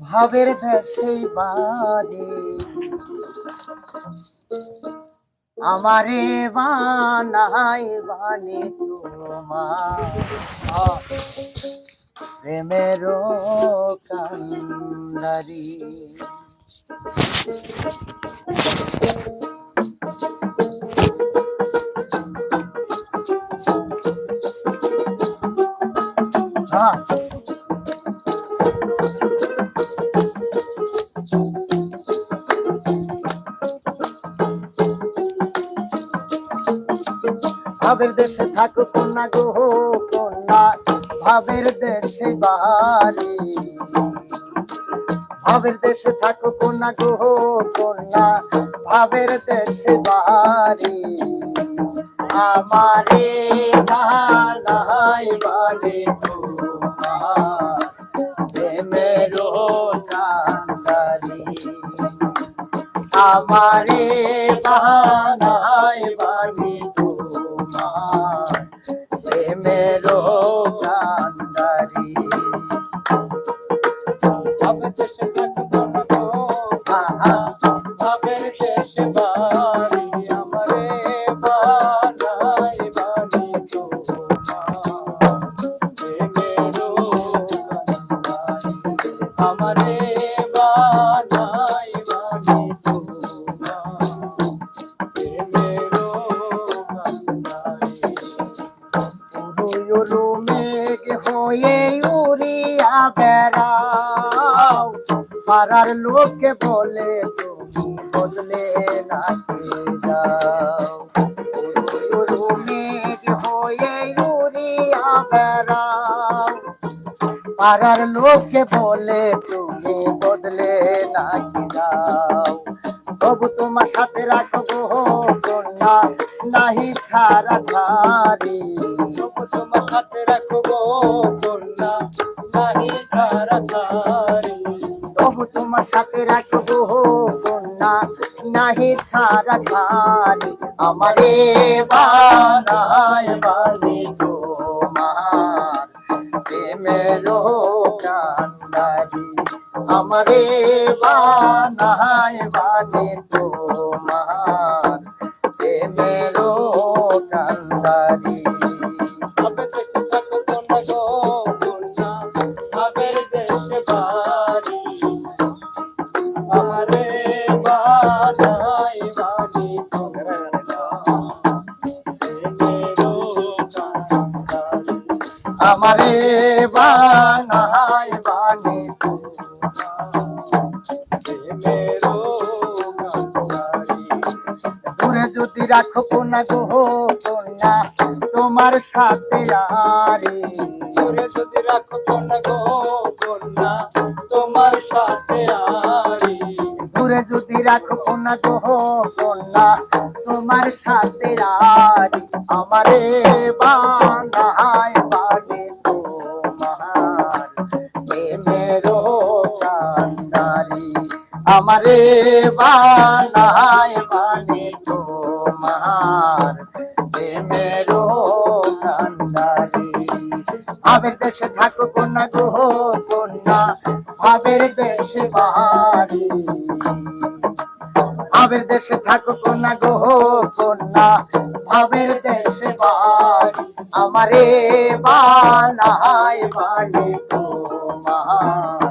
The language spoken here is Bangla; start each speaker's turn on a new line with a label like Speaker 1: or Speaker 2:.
Speaker 1: ভাবের দেশে বাজে। আমারে বানাই বানে তোমার। প্রেমের কান্দারি ভাবের দেশে থাকো, কন্যা গো কন্যা। ভাবের দেশে বাড়ি। ভাবের দেশে থাকো, কন্যা গো কন্যা। ভাবের দেশে বাড়ি। আমারে জানাই বাড়ি তোমার। আমারে বাড়ি প্রেমেরও কান্দারি
Speaker 2: ভাবে দেশে
Speaker 1: উড়ু মেঘ হয়ে উড়িয়া বেড়াও। পাড়ার লোকে বলে, তুমি বদলে নাকি যাও। উড়ু মেঘ হয়ে উড়িয়া বেড়াও। পাড়ার লোকে বলে, তুমি বদলে নাকি যাও। তবু তোমার সাথে রাখব কন্যা, নাহি ছাড়া ছাড়ি।
Speaker 2: তোমার। সাথে রাখব কন্যা নাহি সারা ছাড়ি
Speaker 1: আমারে বানায় বালি তোমার। আমারে বানায় বালি তোমার।
Speaker 2: আমারে
Speaker 1: বানি দূরে যদি রাখো কোনা গো কন্যা, তোমার সাথে আরে।
Speaker 2: দূরে যদি রাখো কন্যা গো কন্যা, তোমার সাথে আরি
Speaker 1: দূরে যদি রাখো কোনা গো কন্যা, তোমার সাথে আরে আমারে বানায় বানি তোমার। প্রেমেরও কান্দারি আমারে বানায় বানি তোমার। ভাবের দেশে থাকো কন্যা গো কন্যা ভাবের দেশে বাহারি। ভাবের দেশে থাকো কন্যা গো কন্যা ভাবের দেশে বাহারি। আমারে বানায় বাড়ি তোমার।